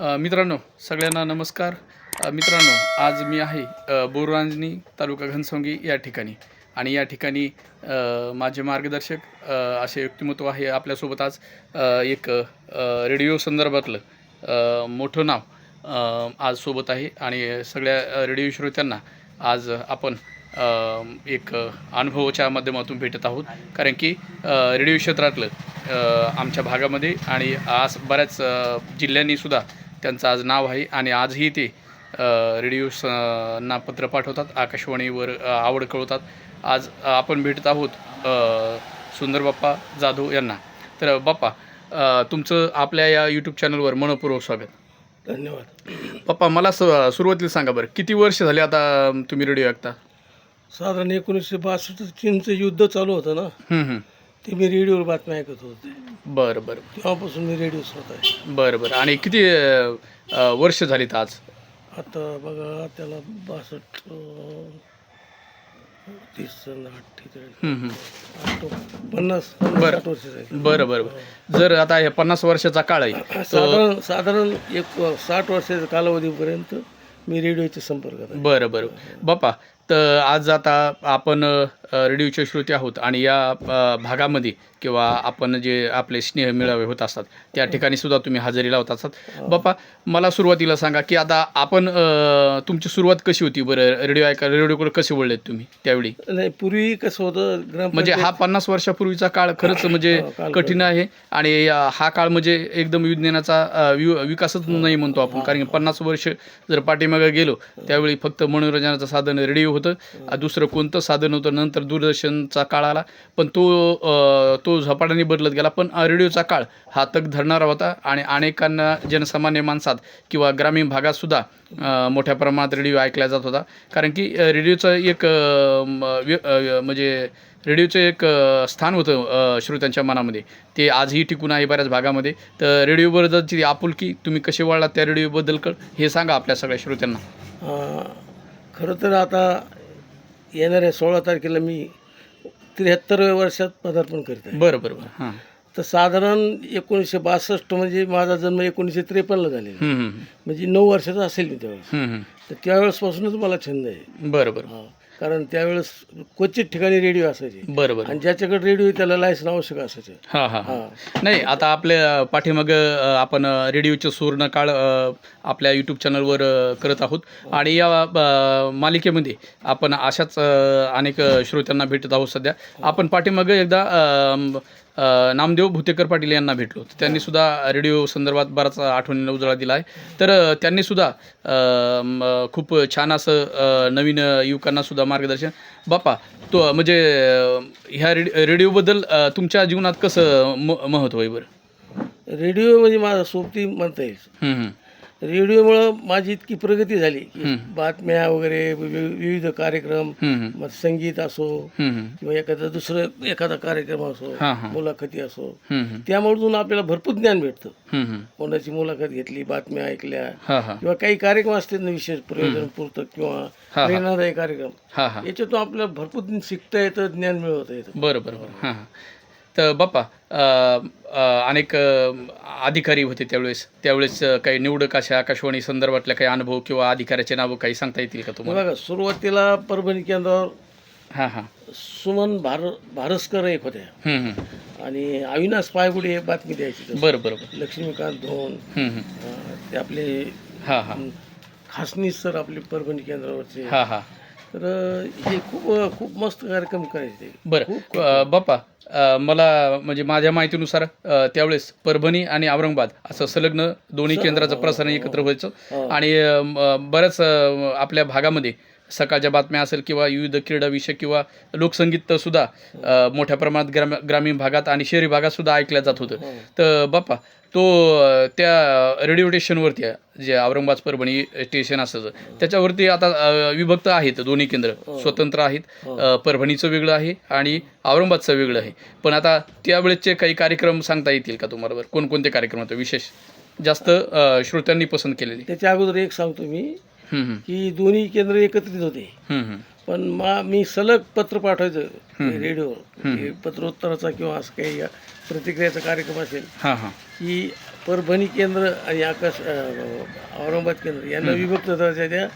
मित्रांनो सगळ्यांना नमस्कार. मित्रांनो आज मी आहे अ, तालुका घनसंगी या ठिकाणी. आणि या ठिकाणी माझे मार्गदर्शक असे व्यक्तिमत्व आहे आपल्यासोबत आज एक रेडिओ संदर्भातलं मोठं नाव आज सोबत आहे. आणि सगळ्या रेडिओ श्रोत्यांना आज आपण एक अनुभवाच्या माध्यमातून भेटत आहोत. कारण की रेडिओ क्षेत्रातलं आमच्या भागामध्ये आणि आज बऱ्याच जिल्ह्यांनीसुद्धा जिल्ह्यांनी सुद्धा त्यांचं आज नाव आहे आणि आजही ते अ, रेडिओ स ना पत्र पाठवतात आकाशवाणीवर आवड कळवतात. आज आपण भेटत आहोत सुंदर बाप्पा जाधव यांना. तर बाप्पा तुमचं आपल्या या यूट्यूब चॅनलवर मनपूर्वक स्वागत. धन्यवाद. पप्पा मला स सुरुवातीला सांगा बरं किती वर्ष झाले आता तुम्ही रेडिओ ऐकता? साधारण एकोणीसशे बासष्ट चीनचं युद्ध चालू होतं ना. ते मी रेडिओवर बातम्या ऐकत होते. बरं बरं. तेव्हापासून मी रेडिओ श्रोत आहे. बरं बरं. आणि किती अ, वर्ष झालीत आज? आता बघा त्याला बासष्ट अं, तीस अठ्ठेचाळीस. हं, हं. आठ पन्नास बरं. पन्नास वर्ष झाली बरं बरं बरं. जर आता हे पन्नास वर्षाचा काळ आहे साधारण साधारण एक साठ वर्षाच्या कालावधीपर्यंत मी रेडिओच्या संपर्कात आहे. बरं बरं. बाप्पा तर आज आता आपण रेडिओचे श्रोते आहोत आणि या भागामध्ये किंवा आपण जे आपले स्नेह मेळावे होत असतात त्या ठिकाणी सुद्धा तुम्ही हजेरी लावत असतात. बाप्पा मला सुरुवातीला सांगा की आता आपण तुमची सुरुवात कशी होती बरं? रेडिओ ऐका रेडिओकडे कसे वळलेत तुम्ही त्यावेळी? नाही पूर्वी कसं होतं म्हणजे हा पन्नास वर्षापूर्वीचा काळ खरंच म्हणजे हो, कठीण आहे आणि हा काळ म्हणजे एकदम विज्ञानाचा विकासच नाही म्हणतो आपण. कारण पन्नास वर्ष जर पाठीमागे गेलो त्यावेळी फक्त मनोरंजनाचं साधन रेडिओ होतं. दुसरं कोणतं साधन होतं नंतर दूरदर्शनचा काळ आला. पण तो तो झपाट्याने बदलत गेला. पण रेडिओचा काळ हा तग धरणारा होता. आणि अनेकांना जनसामान्य माणसात किंवा ग्रामीण भागात सुद्धा अ, मोठ्या प्रमाणात रेडिओ ऐकला जात होता. कारण की रेडिओचं एक म्हणजे रेडिओचं एक स्थान होतं श्रोत्यांच्या मनामध्ये. ते आजही टिकून आहे बऱ्याच भागामध्ये. तर रेडिओबद्दलची आपुलकी तुम्ही कसे वळलात त्या रेडिओबद्दल कळ हे सांगा आपल्या सगळ्या श्रोत्यांना. खरं तर आता येणाऱ्या सोळा तारखेला मी त्र्याहत्तरव्या वर्षात पदार्पण करत आहे. बरं बरं बरं. हां. तर साधारण एकोणीसशे बासष्ट म्हणजे माझा जन्म एकोणीसशे त्रेपन्नला झालेला म्हणजे नऊ वर्षाचा असेल मी त्यावेळेस. हं, हं. तर त्यावेळेसपासूनच मला छंद आहे. बरं बरं. हा. कारण त्यावेळेस क्वचित ठिकाणी रेडिओ असायचे. बरं बरं आणि ज्याच्याकडे रेडिओ त्याला लायसन आवश्यक असायचं. हां हां नाही आता आपल्या पाठीमागं आपण रेडिओचे सुवर्ण काळ आपल्या यूट्यूब चॅनलवर करत आहोत. आणि या मालिकेमध्ये आपण अशाच अनेक श्रोत्यांना भेटत आहोत सध्या. आपण पाठीमागं एकदा नामदेव भुतेकर पाटील यांना भेटलो. तर त्यांनी सुद्धा रेडिओ संदर्भात बराच आठवणीला उजाळा दिला आहे. तर अ, त्यांनी सुद्धा अ, म, खूप छान असं नवीन अ, युवकांना सुद्धा मार्गदर्शन. बापा तो म्हणजे ह्या रेडि रेडिओबद्दल तुमच्या जीवनात कसं म महत्त्व आहे बरं? रेडिओ म्हणजे माझा सोबती म्हणता येईल. रेडिओमुळं माझी इतकी प्रगती झाली की. बातम्या वगैरे विविध कार्यक्रम. मग संगीत असो. किंवा एखादा दुसरं एखादा कार्यक्रम असो. मुलाखती असो. त्यामधून आपल्याला भरपूर ज्ञान भेटतं. कोणाची मुलाखत घेतली बातम्या ऐकल्या किंवा काही कार्यक्रम असतात ना विशेष प्रयोजनपूर्त किंवा हा. प्रेरणादायी कार्यक्रम याच्यातून आपल्याला भरपूर शिकता येतं ज्ञान मिळवता येतं बरं बरं बरं हां तर बाप्पा अनेक अधिकारी होते त्यावेळेस. त्यावेळेस काही निवडक अशा आकाशवाणी संदर्भातल्या काही अनुभव किंवा अधिकाऱ्याचे नावं काही सांगता येतील का तुम्हाला? बघा सुरुवातीला परभणी केंद्रावर हां हां. सुमन भार भारसकर एक होत्या हं, हं. आणि अविनाश पायगुडे एक बातमी द्यायची बरं बरं बरं. लक्ष्मीकांत धोन. अं, ते आपले हां हां. खासनी सर आपले परभणी केंद्रावरचे. हां हां. तर हे खूप खूप मस्त कार्यक्रम करायचे. ते. बरं अ, बाप्पा अ, मला म्हणजे माझ्या माहितीनुसार त्यावेळेस परभणी आणि औरंगाबाद असं संलग्न दोन्ही केंद्राचं प्रसारण एकत्र व्हायचं. आणि बऱ्याच आपल्या भागामध्ये सकाळच्या बातम्या असेल किंवा विविध क्रीडा विषय किंवा लोकसंगीत सुद्धा मोठ्या प्रमाणात ग्राम ग्रामीण भागात आणि शहरी भागात सुद्धा ऐकलं जात होतं. तर बाप्पा तो त्या रेडिओ स्टेशनवरती आहे, जे औरंगाबाद परभणी स्टेशन असायचं त्याच्यावरती आता विभक्त आहेत दोन्ही केंद्र स्वतंत्र आहेत अ, परभणीचं वेगळं आहे आणि औरंगाबादचं वेगळं आहे. पण आता त्यावेळेसचे काही कार्यक्रम सांगता येतील का तुम्हाला बरं? कोणकोणते कार्यक्रम होते? विशेष जास्त श्रोत्यांनी पसंत केलेले. त्याच्या अगोदर एक सांगतो मी हं, हं, की दोन्ही केंद्र एकत्रित होते. हं, हं. पण मा मी सलग पत्र पाठवायचं रेडिओवर हे पत्रोत्तराचा किंवा असं काही प्रतिक्रियाचा कार्यक्रम असेल हां हां. की परभणी केंद्र आणि आकाश अ, औरंगाबाद केंद्र यांना विभक्त दर्जा द्या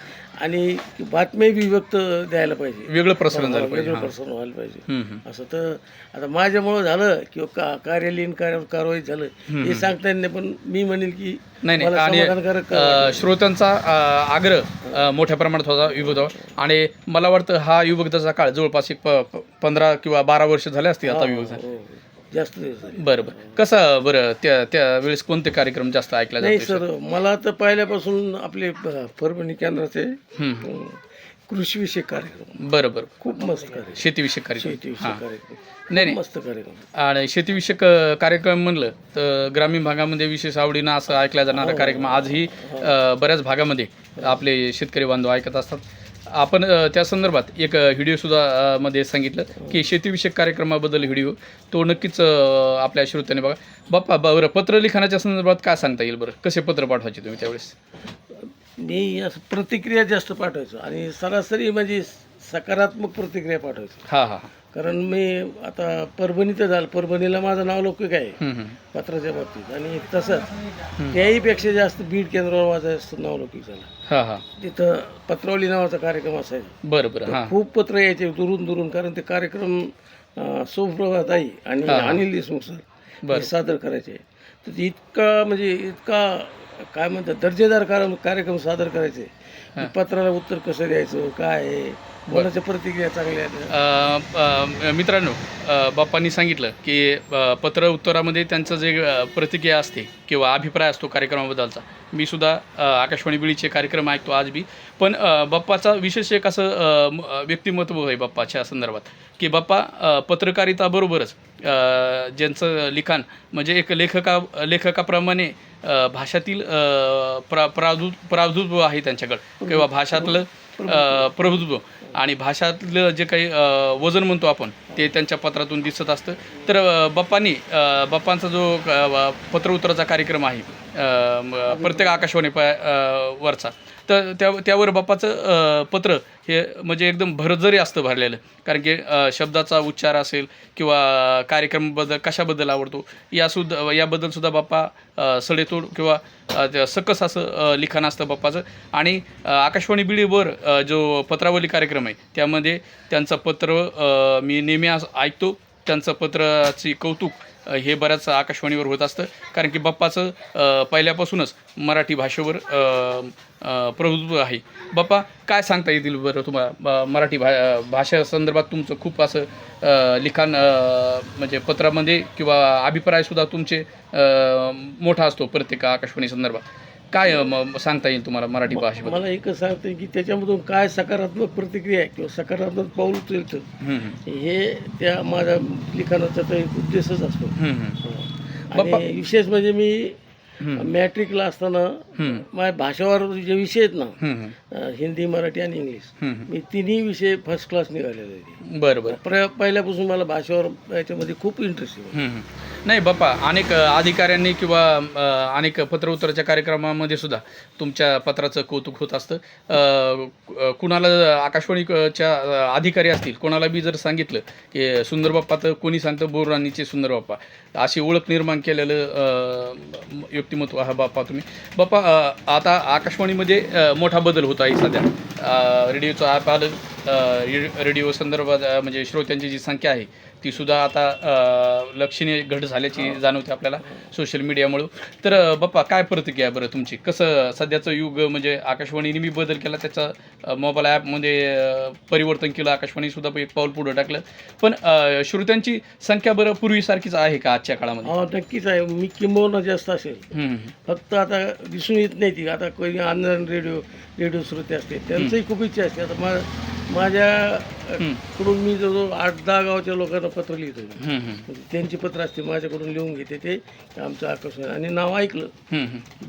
आणि बातम्या विभक्त द्यायला पाहिजे. वेगळं प्रसारण झालं पाहिजे वेगळं हां. प्रसारण व्हायला पाहिजे. हम्म, हम्म. असं तर आता माझ्यामुळं झालं किंवा का कार्यालयीन कार्य कारवाई झालं हे सांगता येत नाही पण मी म्हणेल की नाही नाही. मला आणि अ, श्रोत्यांचा अ, आग्रह अ, मोठ्या प्रमाणात होता विभुदावर आणि मला वाटतं हा विभक्ताचा काळ जवळपास एक प- प- पंधरा किंवा बारा वर्ष झाले असतील आता विभक्त हो, जास्त दिवस झाले. बरं बरं. कसं बरं त्या त्या वेळेस कोणते कार्यक्रम जास्त ऐकला नाही जातो सर मला तर पहिल्यापासून आपले प- परभणी केंद्राचे हम्म. कृषीविषयक कार्यक्रम. बरं बरं. खूप मस्त कार्यक्रम. शेतीविषयक कार्यक्रम. शेतीविषयक कार्यक्रम. नाही नाही. मस्त कार्यक्रम. आणि शेतीविषयक अ, कार्यक्रम म्हणलं तर ग्रामीण भागामध्ये विशेष आवडीनं असं ऐकला जाणारा कार्यक्रम आजही अ, बऱ्याच भागामध्ये आपले शेतकरी बांधव ऐकत असतात. आपण त्या संदर्भात एक व्हिडिओसुद्धा मध्ये सांगितलं की शेतीविषयक कार्यक्रमाबद्दल व्हिडिओ. तो नक्कीच आपल्या श्रोत्याने बघा. बाप्पा बरं पत्र लिखाणाच्या संदर्भात काय सांगता येईल बरं? कसे पत्र पाठवायचे तुम्ही त्यावेळेस? मी प्रतिक्रिया जास्त पाठवायचो आणि सरासरी म्हणजे सकारात्मक प्रतिक्रिया पाठवायचो. हां हां हां. कारण मी आता परभणीत झालं. परभणीला माझं नाव लौकिक आहे हम्म, हम्म. पत्राच्या बाबतीत. आणि तसंच त्याहीपेक्षा जास्त बीड केंद्रावर माझं नाव लौकिक झालं. हां हां. तिथं पत्रावली नावाचा कार्यक्रम असायचा. बरं बरं. हां. खूप पत्र यायचे दुरून दुरून. कारण ते कार्यक्रम अं, सुप्रभात आई आणि अनिल देशमुख सर हे सादर करायचे. तर ते इतका म्हणजे इतका काय म्हणतात दर्जेदार कार- कार्यक्रम सादर करायचे. की पत्राला उत्तर कसं द्यायचं काय आहे? कोणाच्या प्रतिक्रिया चांगल्या आहेत. अ, अ, मित्रांनो अ, बाप्पांनी सांगितलं की अ, पत्र उत्तरामध्ये त्यांचं जे अ, प्रतिक्रिया असते किंवा अभिप्राय असतो कार्यक्रमाबद्दलचा मी सुद्धा अ, आकाशवाणी बिळीचे कार्यक्रम ऐकतो आज बी. पण अ, बाप्पाचा विशेष एक असं अ, म- अ, व्यक्तिमत्व आहे बाप्पाच्या संदर्भात की बाप्पा अ, पत्रकारिताबरोबरच अ, ज्यांचं लिखाण म्हणजे एक लेखका लेखकाप्रमाणे अ, भाषातील अ, प्रा प्रादु प्रादुर्भाव आहे त्यांच्याकडं किंवा भाषातलं अ, प्रभुत्व. आणि भाषातलं जे काही वजन म्हणतो आपण ते त्यांच्या पत्रातून दिसत असतं. तर अ, बाप्पांनी बाप्पांचा जो पत्र उत्तराचा कार्यक्रम आहे प्रत्येक आकाशवाणी प वरचा तर त्या त्यावर बाप्पाचं पत्र हे म्हणजे एकदम भरजरी असतं भरलेलं. कारण की शब्दाचा उच्चार असेल किंवा कार्यक्रमाबद्दल कशाबद्दल आवडतो यासुद्धा याबद्दलसुद्धा बाप्पा सडेतोड किंवा सकस असं लिखाण असतं बाप्पाचं. आणि आकाशवाणी बिडीवर जो पत्रावली कार्यक्रम आहे त्यामध्ये त्यांचं पत्र मी नेहमी मी असं ऐकतो त्यांचं पत्राची कौतुक हे बऱ्याच आकाशवाणीवर होत असतं. कारण की बाप्पाचं पहिल्यापासूनच मराठी भाषेवर प्रभुत्व आहे. बाप्पा काय सांगता येतील बरं तुम्हाला ब- मराठी भा भाषा संदर्भात तुमचं खूप असं लिखाण म्हणजे पत्रामध्ये किंवा अभिप्रायसुद्धा तुमचे मोठा असतो प्रत्येक आकाशवाणी संदर्भात. काय म- सांगता येईल तुम्हाला मराठी भाषेबद्दल मला एकच सांगते की त्याच्यामधून काय सकारात्मक प्रतिक्रिया आहे किंवा सकारात्मक पाऊल उचलतं हम्म, हम्म. हे त्या माझ्या लिखाणाचा तर एक उद्देशच असतो हम्म, हम्म. आणि विशेष म्हणजे मी हम्म. मॅट्रिकला असताना हम्म. माझ्या भाषेवर जे विषय आहेत ना हम्म, हम्म. अं, हिंदी मराठी आणि इंग्लिश हम्म, मी तिन्ही विषय फर्स्ट क्लास निघालेले होते हम्म. बरं बरं प्र पहिल्यापासून मला भाषेवर याच्यामध्ये खूप इंटरेस्ट आहे हम्म, हम्म. नाही बाप्पा अनेक अधिकाऱ्यांनी किंवा अनेक पत्रउत्तराच्या कार्यक्रमामध्ये सुद्धा तुमच्या पत्राचं कौतुक होत असतं. कुणाला आकाशवाणीच्या अधिकारी असतील कोणाला बी जर सांगितलं की सुंदर बाप्पा तर कोणी सांगतं बोरराणीचे सुंदर बाप्पा. अशी ओळख निर्माण केलेलं व्यक्तिमत्व हा बाप्पा तुम्ही. बाप्पा आता आकाशवाणीमध्ये मोठा बदल होत आहे सध्या. रेडिओचं ॲप आलं रेडिओ संदर्भात म्हणजे श्रोत्यांची जी संख्या आहे ती सुद्धा आता लक्षणीय घट झाल्याची जाणवते आपल्याला सोशल मीडियामुळं तर बाप्पा काय प्रतिक्रिया आहे बरं तुमची? कसं सध्याचं युग म्हणजे आकाशवाणीने मी बदल केला त्याचा मोबाईल ॲपमध्ये परिवर्तन केलं आकाशवाणीसुद्धा एक पाऊल पुढं टाकलं. पण श्रोत्यांची संख्या बरं पूर्वीसारखीच आहे का आजच्या काळामध्ये? हा नक्कीच आहे. मी किंबहुना जास्त असेल. फक्त आता दिसून येत नाही ती. आता कोणी ऑनलाईन रेडिओ रेडिओ श्रोते असते त्यांचंही खूप इच्छा असते. आता मा माझ्या अ, कडून मी जवळजवळ आठ दहा गावच्या लोकांना पत्र लिहितो. म्हणजे त्यांची पत्र असते माझ्याकडून लिहून घेते ते आमचं आकर्षण आणि नाव ऐकलं.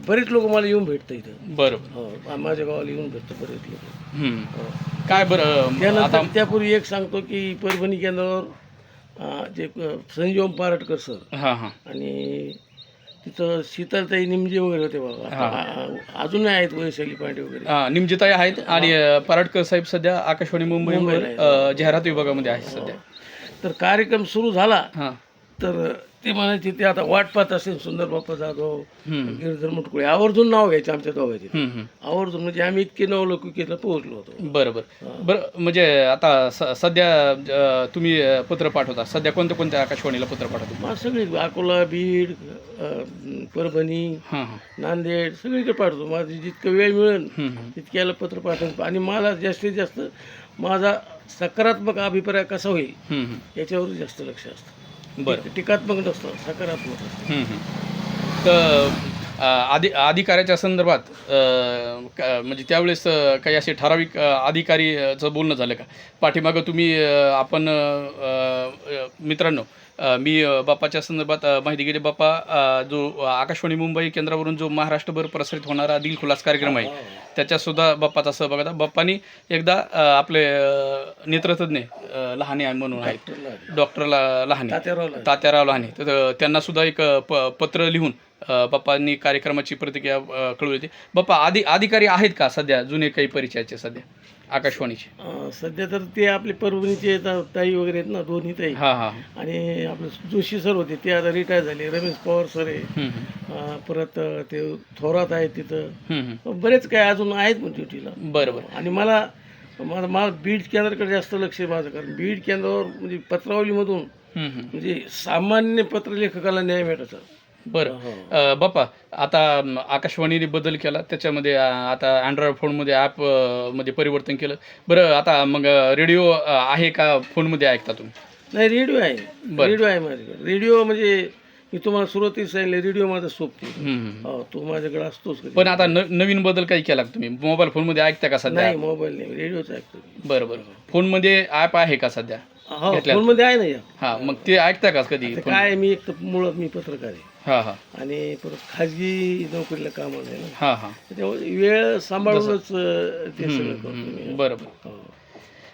बरेच लोक मला येऊन भेटतं इथं. बरोबर. हो माझ्या गावाला येऊन भेटतं बरेच लोक. हम्म. काय बरं त्यानंतर त्यापूर्वी एक सांगतो की परभणी केंद्रावर जे अ, संजीवम पारटकर सर हां हां. आणि तिथं शीतलताई निमजे वगैरे होते बाबा. अजूनही आहेत वैशाली पांडे वगैरे. हा, निमजिताई आहेत आणि अ, पराडकर साहेब सध्या आकाशवाणी. अ, जाहिरात विभागामध्ये आहेत सध्या. तर कार्यक्रम सुरू झाला. हां. तर ते म्हणायचे ते आता वाट पाहत असेल सुंदर बाप्पा जाधव. गिरधर मुटकुळे. आवर्जून नाव घ्यायचे आमच्या दोघांचे. आवर्जून म्हणजे आम्ही इतके नवलौकिकेला पोहोचलो होतो. बरं बरं बरं म्हणजे आता स सध्या अं, तुम्ही अं, पत्र पाठवता. सध्या कोणत्या कोणत्या आकाशवाणीला पत्र पाठवता? मग सगळी अकोला बीड अं, परभणी हां हां. नांदेड सगळीकडे पाठवतो. माझी जितकं वेळ मिळेल हम्म, हम्म. तितक्याला पत्र पाठवतो आणि मला जास्तीत जास्त माझा सकारात्मक अभिप्राय कसा होईल हम्म, हम्म. याच्यावर जास्त लक्ष असतं. बरं टीकात्मक नसतं सकारात्मक असतं. तर अधि अधिकाऱ्याच्या संदर्भात म्हणजे त्यावेळेस काही असे ठराविक अधिकारीचं बोलणं झालं का? पाठीमागं तुम्ही आपण मित्रांनो मी बाप्पाच्या संदर्भात माहिती गेली बाप्पा जो आकाशवाणी मुंबई केंद्रावरून जो महाराष्ट्रभर प्रसारित होणारा दिल खुलास कार्यक्रम आहे त्याच्यातसुद्धा बाप्पाचा सहभाग होता. बाप्पानी एकदा आपले नेत्रतज्ञ लहाने म्हणून आहेत. डॉक्टर ला- लहाने. तात्याराव लहाने. तर त्यांना सुद्धा एक प पत्र लिहून बाप्पांनी कार्यक्रमाची प्रतिक्रिया कळवली होती बाप्पा आधी अधिकारी आहेत का सध्या जुने काही परिचयाचे सध्या आकाशवाणीचे? सध्या तर ते आपले परभणीचे ताई वगैरे आहेत ना दोन्ही ताई. हां हां आणि आपले जोशी सर होते ते आता रिटायर झाले. रमेश पवार सर आहे. परत ते थोरात आहेत तिथं. बरेच काय अजून आहेत पण ड्युटीला. बरं बरं. आणि मला मला मला बीड केंद्राकडे जास्त लक्ष आहे माझं कारण बीड केंद्रावर म्हणजे पत्रावलीमधून. म्हणजे सामान्य पत्रलेखकाला न्याय भेटायचा. बरं. अ, बाप्पा आता आकाशवाणीने बदल केला त्याच्यामध्ये आता अँड्रॉइड फोनमध्ये ॲप मध्ये परिवर्तन केलं. बरं आता मग रेडिओ आहे का फोनमध्ये ऐकता तुम्ही? नाही रेडिओ आहे. रेडिओ आहे माझ्याकडे. रेडिओ म्हणजे मी तुम्हाला सुरुवातीला सांगितलं रेडिओ माझा. हो तो माझ्याकडे असतोच. पण आता नवीन बदल काही केला तुम्ही? मोबाईल फोनमध्ये ऐकता का सध्या? नाही मोबाईल नाही रेडिओच ऐकतो. बरं बरं. फोनमध्ये ॲप आहे का सध्या? हो. फोनमध्ये आहे ना हां मग ते ऐकता का कधी काय मी एक मुळात मी पत्रकार आहे. हां हां. आणि परत खाजगी नोकरीला काम आहे ना. हां हां. वेळ सांभाळूनच ते सगळं करतो मी. बरं बरं हो.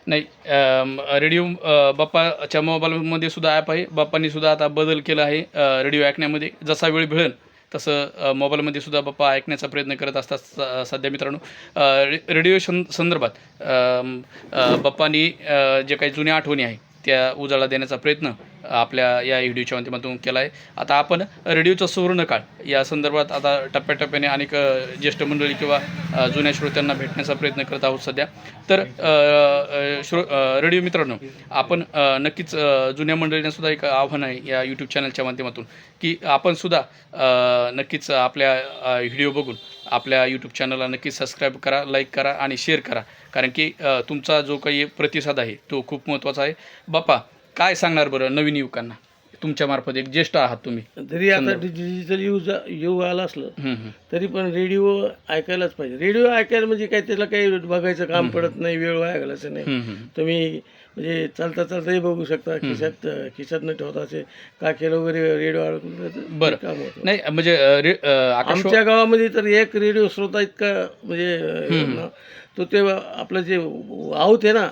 नाही अम, रेडिओ अ, बाप्पाच्या मोबाईलमध्ये सुद्धा ॲप आहे. बाप्पांनी सुद्धा आता बदल केला आहे अ, रेडिओ ऐकण्यामध्ये. जसा वेळ मिळेल तसं अ, मोबाईलमध्ये सुद्धा बाप्पा ऐकण्याचा प्रयत्न करत असतात स- सध्या मित्रांनो. अ, रे- रेडिओ शन संदर्भात अम, अ, बाप्पांनी अ, जे काही जुन्या आठवणी आहे त्या उजाळा देण्याचा प्रयत्न आपल्या या व्हिडिओच्या माध्यमातून केला आहे आता आपण रेडिओचा सुवर्णकाळ या संदर्भात आता टप्प्याटप्प्याने अनेक ज्येष्ठ मंडळी किंवा जुन्या श्रोत्यांना भेटण्याचा प्रयत्न करत आहोत सध्या. तर श्रो रेडिओ मित्रांनो आपण नक्कीच जुन्या मंडळींना सुद्धा एक आव्हान आहे या यूट्यूब चॅनलच्या माध्यमातून की आपण सुद्धा नक्कीच आपल्या व्हिडिओ बघून आपल्या यूट्यूब चॅनलला नक्कीच सबस्क्राईब करा लाईक करा आणि शेअर करा. कारण की तुमचा जो काही प्रतिसाद आहे तो खूप महत्त्वाचा आहे. बाप्पा काय सांगणार बरं नवीन युवकांना? तुमच्या मार्फत एक ज्येष्ठ आहात तुम्ही. जरी आता डिजिटल युग युग आलं असलं. तरी पण रेडिओ ऐकायलाच पाहिजे. रेडिओ ऐकायला म्हणजे काय त्याला काही बघायचं काम पडत नाही वेळ वाया घालायचं नाही. तुम्ही म्हणजे चालता चालताही बघू शकता खिशात खिशात न ठेवता असे काकेला वगैरे रेडिओ अडकून बरं. काम होतं नाही म्हणजे अ, रे अ, आकाश आमच्या गावामध्ये तर एक रेडिओ श्रोता इतका म्हणजे ना, तो ते आपलं जे आवत आहे ना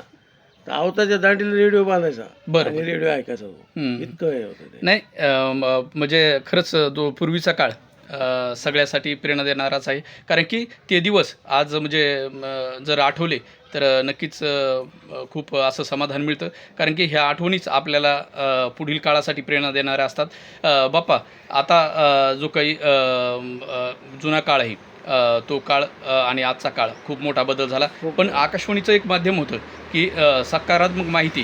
तर आवताच्या दांडीला रेडिओ बांधायचा बरं, आणि रेडिओ ऐकायचा तो. हम्म. इतकं हे होतं ते नाही अ, म- म्हणजे खरंच जो पूर्वीचा काळ सगळ्यासाठी प्रेरणा देणाराच आहे. कारण की ते दिवस आज म्हणजे जर आठवले तर नक्कीच खूप असं समाधान मिळतं. कारण की ह्या आठवणीच आपल्याला पुढील काळासाठी प्रेरणा देणाऱ्या असतात. बाप्पा आता जो काही जुना काळ आहे तो काळ आणि आजचा काळ खूप मोठा बदल झाला. पण आकाशवाणीचं एक माध्यम होतं की सकारात्मक माहिती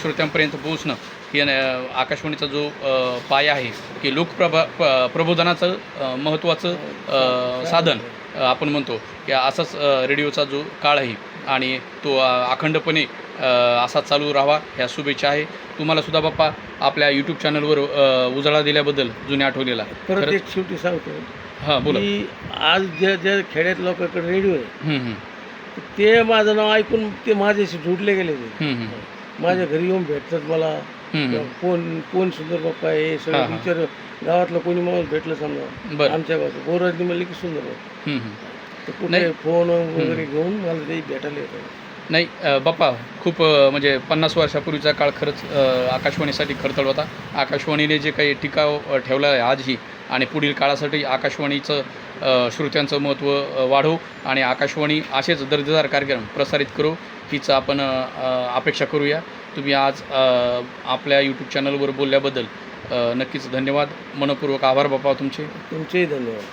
श्रोत्यांपर्यंत पोहोचणं. हे न- आकाशवाणीचा जो पाया आहे की लोकप्रभा प्रबोधनाचं महत्त्वाचं साधन आपण म्हणतो की असाच रेडिओचा जो काळ आहे आणि तो अखंडपणे असा चालू राहावा ह्या शुभेच्छा आहे. तुम्हाला सुद्धा बाप्पा आपल्या यूट्यूब चॅनलवर उजाळा दिल्याबद्दल जुन्या आठवणीला. परत एक शेवटी सांगतो. हां बोला. की आज ज्या ज्या खेड्यात लोकांकडे रेडिओ आहे ते माझं नाव ऐकून ते माझ्याशी जोडले गेले माझ्या घरी येऊन भेटतात मला. हम्म, कोण कोण सुंदर बाप्पा आहे हे सगळं. विचार गावातलं कोणी माणूस भेटलं समजा बरं. आमच्या गावाचं बोराजनी म्हणले की सुंदर बाप्पा. हम्म, हम्म. तर कुठे नाही. फोन वगैरे घेऊन मला ते भेटायला येतं. नाही अ, बाप्पा खूप अ, म्हणजे पन्नास वर्षापूर्वीचा काळ खरंच अ, आकाशवाणीसाठी खडतळ होता. आकाशवाणीने जे काही टिकाव अ, ठेवला आहे आजही आणि पुढील काळासाठी आकाशवाणीचं अ, श्रोत्यांचं महत्त्व अ, वाढवू आणि आकाशवाणी असेच दर्जेदार कार्यक्रम प्रसारित करू हीच आपण अ, अ, अपेक्षा करूया. तुम्ही आज आपल्या यूट्यूब चॅनलवर बोलल्याबद्दल नक्कीच धन्यवाद. मनपूर्वक आभार बापा तुमचे. तुमचेही धन्यवाद.